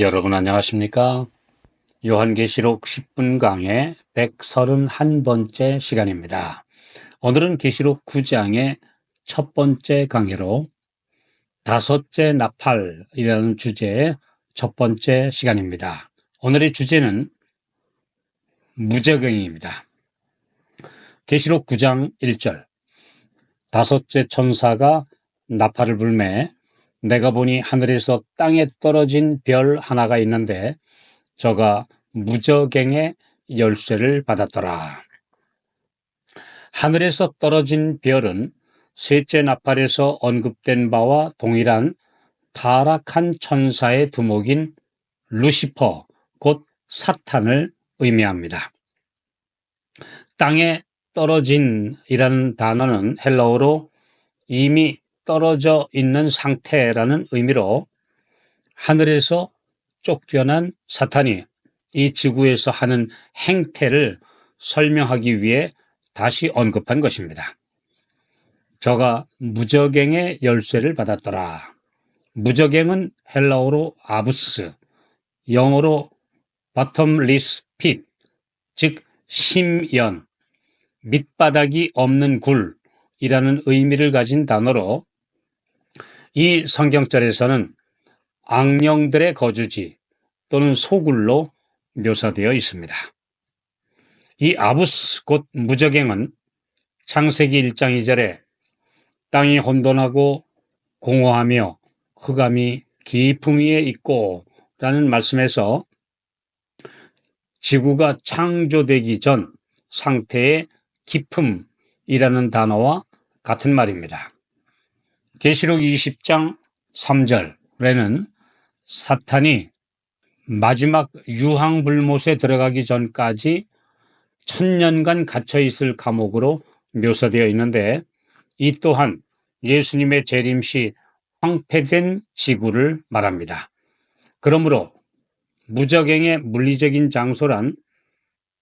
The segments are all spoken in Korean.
여러분 안녕하십니까? 요한계시록 10분 강의 131번째 시간입니다. 오늘은 계시록 9장의 첫 번째 강의로 다섯째 나팔이라는 주제의 첫 번째 시간입니다. 오늘의 주제는 무적행입니다. 계시록 9장 1절 다섯째 천사가 나팔을 불매 내가 보니 하늘에서 땅에 떨어진 별 하나가 있는데 저가 무적행의 열쇠를 받았더라. 하늘에서 떨어진 별은 셋째 나팔에서 언급된 바와 동일한 타락한 천사의 두목인 루시퍼, 곧 사탄을 의미합니다. 땅에 떨어진이라는 단어는 헬라어로 이미 떨어져 있는 상태라는 의미로 하늘에서 쫓겨난 사탄이 이 지구에서 하는 행태를 설명하기 위해 다시 언급한 것입니다. 저가 무적행의 열쇠를 받았더라. 무적행은 헬라어로 아부스, 영어로 bottomless pit, 즉 심연, 밑바닥이 없는 굴이라는 의미를 가진 단어로 이 성경절에서는 악령들의 거주지 또는 소굴로 묘사되어 있습니다. 이 아부스 곧 무적행은 창세기 1장 2절에 땅이 혼돈하고 공허하며 흑암이 깊음 위에 있고 라는 말씀에서 지구가 창조되기 전 상태의 깊음이라는 단어와 같은 말입니다. 계시록 20장 3절에는 사탄이 마지막 유황 불못에 들어가기 전까지 천년간 갇혀 있을 감옥으로 묘사되어 있는데 이 또한 예수님의 재림 시 황폐된 지구를 말합니다. 그러므로 무적행의 물리적인 장소란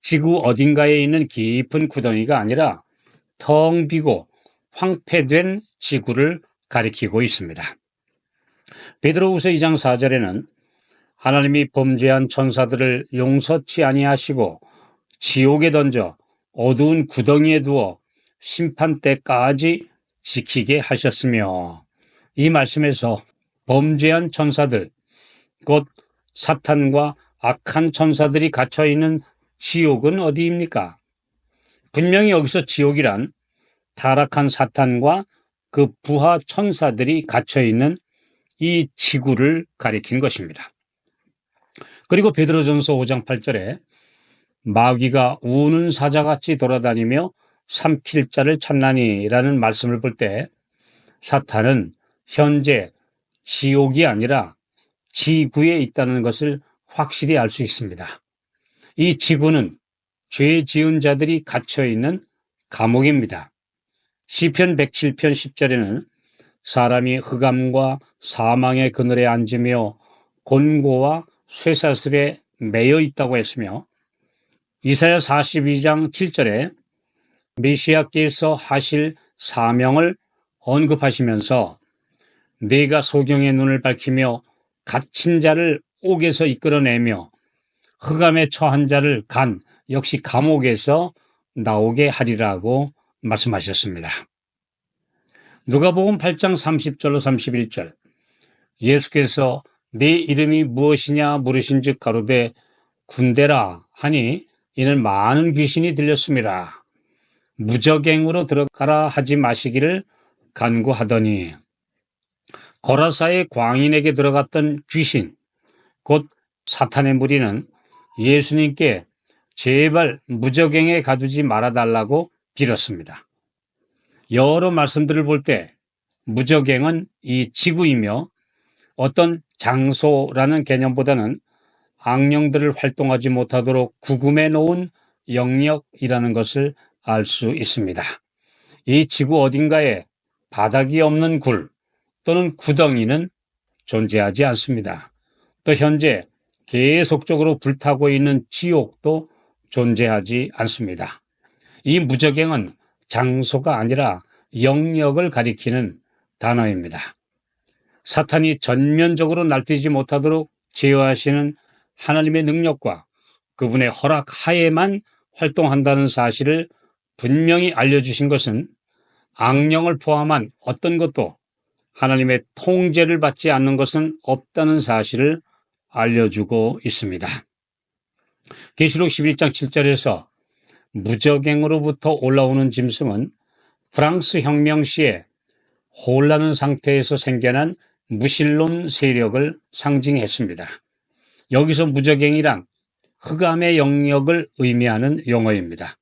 지구 어딘가에 있는 깊은 구덩이가 아니라 텅 비고 황폐된 지구를 가리키고 있습니다. 베드로후서 2장 4절에는 하나님이 범죄한 천사들을 용서치 아니하시고 지옥에 던져 어두운 구덩이에 두어 심판 때까지 지키게 하셨으며 이 말씀에서 범죄한 천사들 곧 사탄과 악한 천사들이 갇혀 있는 지옥은 어디입니까? 분명히 여기서 지옥이란 타락한 사탄과 그 부하 천사들이 갇혀 있는 이 지구를 가리킨 것입니다. 그리고 베드로전서 5장 8절에 마귀가 우는 사자같이 돌아다니며 삼킬 자를 찾나니라는 말씀을 볼 때 사탄은 현재 지옥이 아니라 지구에 있다는 것을 확실히 알 수 있습니다. 이 지구는 죄 지은 자들이 갇혀 있는 감옥입니다. 시편 107편 10절에는 사람이 흑암과 사망의 그늘에 앉으며 곤고와 쇠사슬에 매여 있다고 했으며 이사야 42장 7절에 메시아께서 하실 사명을 언급하시면서 내가 소경의 눈을 밝히며 갇힌 자를 옥에서 이끌어내며 흑암에 처한 자를 간 역시 감옥에서 나오게 하리라고 말씀하셨습니다. 누가복음 8장 30절로 31절 예수께서 네 이름이 무엇이냐 물으신즉 가로되 군대라 하니 이는 많은 귀신이 들렸습니다. 무적행으로 들어가라 하지 마시기를 간구하더니 거라사의 광인에게 들어갔던 귀신 곧 사탄의 무리는 예수님께 제발 무적행에 가두지 말아달라고 빌었습니다. 여러 말씀들을 볼 때 무적행은 이 지구이며 어떤 장소라는 개념보다는 악령들을 활동하지 못하도록 구금해 놓은 영역이라는 것을 알 수 있습니다. 이 지구 어딘가에 바닥이 없는 굴 또는 구덩이는 존재하지 않습니다. 또 현재 계속적으로 불타고 있는 지옥도 존재하지 않습니다. 이 무적행은 장소가 아니라 영역을 가리키는 단어입니다. 사탄이 전면적으로 날뛰지 못하도록 제어하시는 하나님의 능력과 그분의 허락 하에만 활동한다는 사실을 분명히 알려주신 것은 악령을 포함한 어떤 것도 하나님의 통제를 받지 않는 것은 없다는 사실을 알려주고 있습니다. 계시록 11장 7절에서 무적행으로부터 올라오는 짐승은 프랑스 혁명 시에 혼란한 상태에서 생겨난 무신론 세력을 상징했습니다. 여기서 무적행이란 흑암의 영역을 의미하는 용어입니다.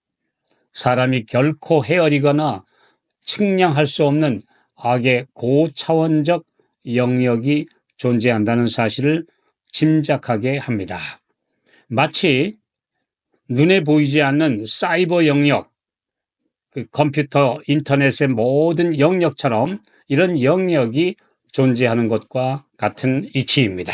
사람이 결코 헤아리거나 측량할 수 없는 악의 고차원적 영역이 존재한다는 사실을 짐작하게 합니다. 마치 눈에 보이지 않는 사이버 영역, 그 컴퓨터, 인터넷의 모든 영역처럼 이런 영역이 존재하는 것과 같은 이치입니다.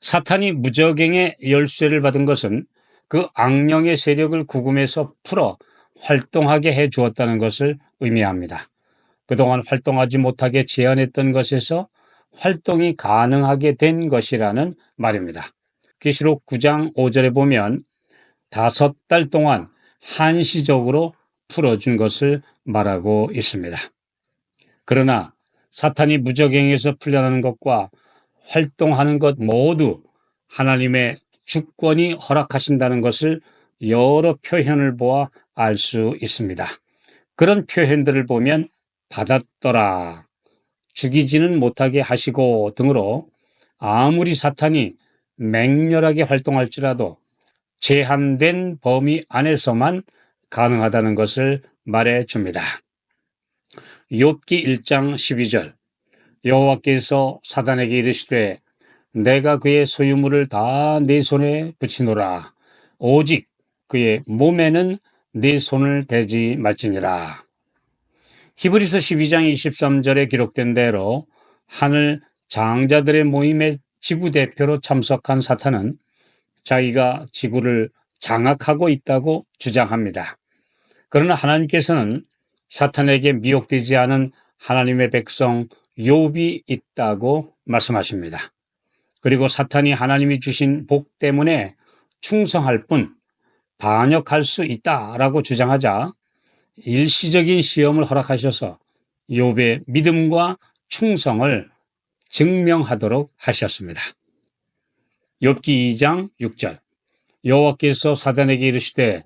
사탄이 무적행의 열쇠를 받은 것은 그 악령의 세력을 구금해서 풀어 활동하게 해 주었다는 것을 의미합니다. 그동안 활동하지 못하게 제한했던 것에서 활동이 가능하게 된 것이라는 말입니다. 계시록 9장 5절에 보면 다섯 달 동안 한시적으로 풀어준 것을 말하고 있습니다. 그러나 사탄이 무적행에서 풀려나는 것과 활동하는 것 모두 하나님의 주권이 허락하신다는 것을 여러 표현을 보아 알 수 있습니다. 그런 표현들을 보면 받았더라, 죽이지는 못하게 하시고 등으로 아무리 사탄이 맹렬하게 활동할지라도 제한된 범위 안에서만 가능하다는 것을 말해 줍니다. 욥기 1장 12절 여호와께서 사단에게 이르시되 내가 그의 소유물을 다 내 손에 붙이노라 오직 그의 몸에는 내 손을 대지 말지니라. 히브리서 12장 23절에 기록된 대로 하늘 장자들의 모임에 지구 대표로 참석한 사탄은 자기가 지구를 장악하고 있다고 주장합니다. 그러나 하나님께서는 사탄에게 미혹되지 않은 하나님의 백성 욥이 있다고 말씀하십니다. 그리고 사탄이 하나님이 주신 복 때문에 충성할 뿐 반역할 수 있다라고 주장하자 일시적인 시험을 허락하셔서 욥의 믿음과 충성을 증명하도록 하셨습니다. 욥기 2장 6절 여호와께서 사단에게 이르시되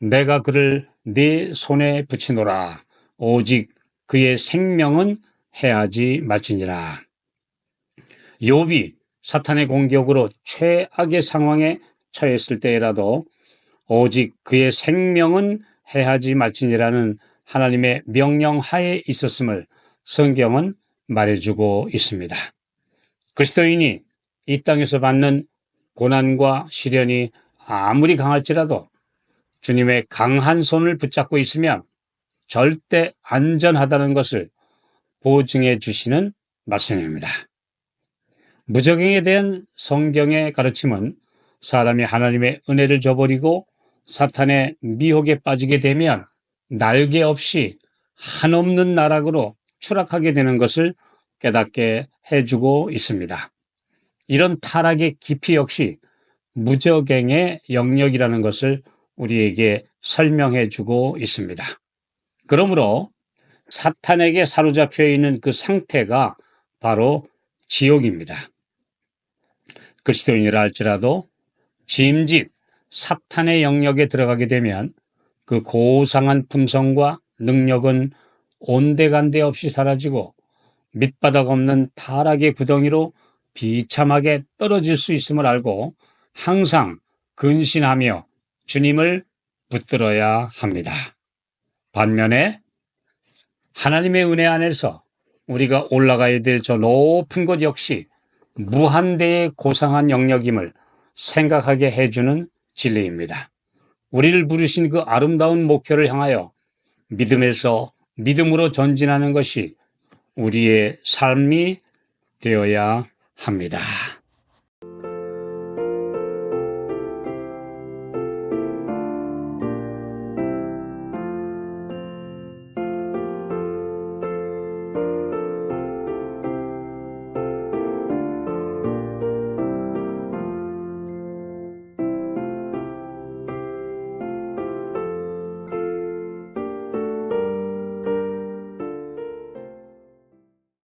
내가 그를 네 손에 붙이노라 오직 그의 생명은 해하지 말지니라. 욥이 사탄의 공격으로 최악의 상황에 처했을 때라도 오직 그의 생명은 해하지 말지니라는 하나님의 명령 하에 있었음을 성경은 말해주고 있습니다. 그리스도인이 이 땅에서 받는 고난과 시련이 아무리 강할지라도 주님의 강한 손을 붙잡고 있으면 절대 안전하다는 것을 보증해 주시는 말씀입니다. 무적행에 대한 성경의 가르침은 사람이 하나님의 은혜를 저버리고 사탄의 미혹에 빠지게 되면 날개 없이 한없는 나락으로 추락하게 되는 것을 깨닫게 해주고 있습니다. 이런 타락의 깊이 역시 무적행의 영역이라는 것을 우리에게 설명해 주고 있습니다. 그러므로 사탄에게 사로잡혀 있는 그 상태가 바로 지옥입니다. 그리스도인이라 할지라도 짐짓 사탄의 영역에 들어가게 되면 그 고상한 품성과 능력은 온데간데 없이 사라지고 밑바닥 없는 타락의 구덩이로 비참하게 떨어질 수 있음을 알고 항상 근신하며 주님을 붙들어야 합니다. 반면에 하나님의 은혜 안에서 우리가 올라가야 될 저 높은 곳 역시 무한대의 고상한 영역임을 생각하게 해주는 진리입니다. 우리를 부르신 그 아름다운 목표를 향하여 믿음에서 믿음으로 전진하는 것이 우리의 삶이 되어야 합니다.